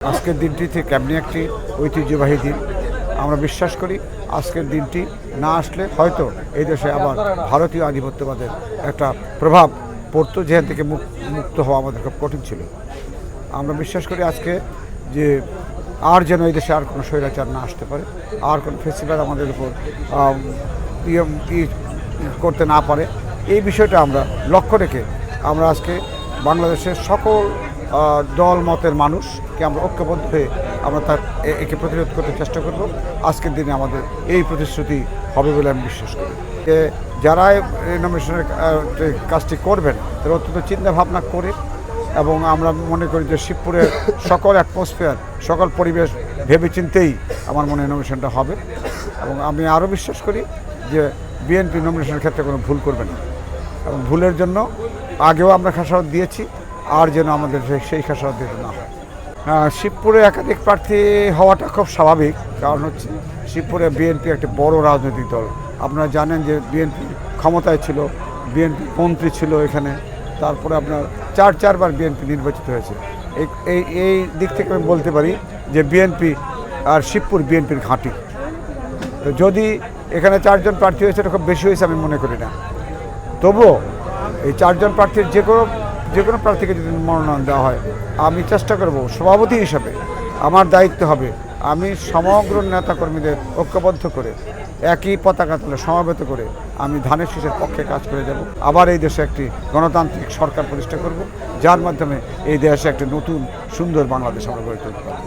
আজকের দিনটি থেকে এমনি একটি ঐতিহ্যবাহী দিন। আমরা বিশ্বাস করি আজকের দিনটি না আসলে হয়তো এই দেশে আবার ভারতীয় আধিপত্যবাদের একটা প্রভাব পড়তো, যেখান থেকে মুক- মুক্ত হওয়া আমাদের খুব কঠিন ছিল। আমরা বিশ্বাস করি আজকে যে আর যেন এই দেশে আর কোনো স্বৈরাচার না আসতে পারে, আর কোনো ফেস্টিভ্যাল আমাদের উপর ইয়ে করতে না পারে, এই বিষয়টা আমরা লক্ষ্য রেখে আমরা আজকে বাংলাদেশের সকল দল মতের মানুষকে আমরা ঐক্যবদ্ধ হয়ে আমরা তার একে প্রতিরোধ করতে চেষ্টা করব। আজকের দিনে আমাদের এই প্রতিশ্রুতি হবে বলে আমি বিশ্বাস করি। যে যারা নমিনেশনের কাজটি করবেন, তারা অত্যন্ত চিন্তা ভাবনা করে এবং আমরা মনে করি যে শিবপুরের সকল অ্যাটমসফিয়ার সকল পরিবেশ ভেবেচিন্তেই আমার মনে হয় নমিনেশনটা হবে। এবং আমি আরও বিশ্বাস করি যে বিএনপি নমিনেশনের ক্ষেত্রে কোনো ভুল করবে না। এবং ভুলের জন্য আগেও আমরা খাসারত দিয়েছি। আর যেন আমাদের সেই- খাসারত না হয়। শিবপুরে একাধিক প্রার্থী হওয়াটা খুব স্বাভাবিক। কারণ হচ্ছে শিবপুরে বিএনপি একটা বড় রাজনৈতিক দল। আপনারা জানেন যে বিএনপি ক্ষমতায় ছিল, বিএনপি মন্ত্রী ছিল এখানে। তারপরে আপনার চার চারবার বিএনপি নির্বাচিত হয়েছে। এই এই দিক থেকে আমি বলতে পারি যে বিএনপি আর শিবপুর বিএনপির ঘাঁটি। তো যদি এখানে চারজন প্রার্থী হয়েছে, এটা খুব বেশি হয়েছে আমি মনে করি না। তবুও এই চারজন প্রার্থীর যে কোনো যে কোনো প্রার্থীকে যদি মনোনয়ন দেওয়া হয়, আমি চেষ্টা করব সভাপতি হিসাবে। আমার দায়িত্ব হবে, আমি সমগ্র নেতাকর্মীদের ঐক্যবদ্ধ করে, একই পতাকা তুলে সমাবেত করে, আমি ধানের শীষের পক্ষে কাজ করে যাব। আবার এই দেশে একটি গণতান্ত্রিক সরকার প্রতিষ্ঠা করব, যার মাধ্যমে এই দেশে একটি নতুন সুন্দর বাংলাদেশ আমরা গড়ে তুলতে পারব।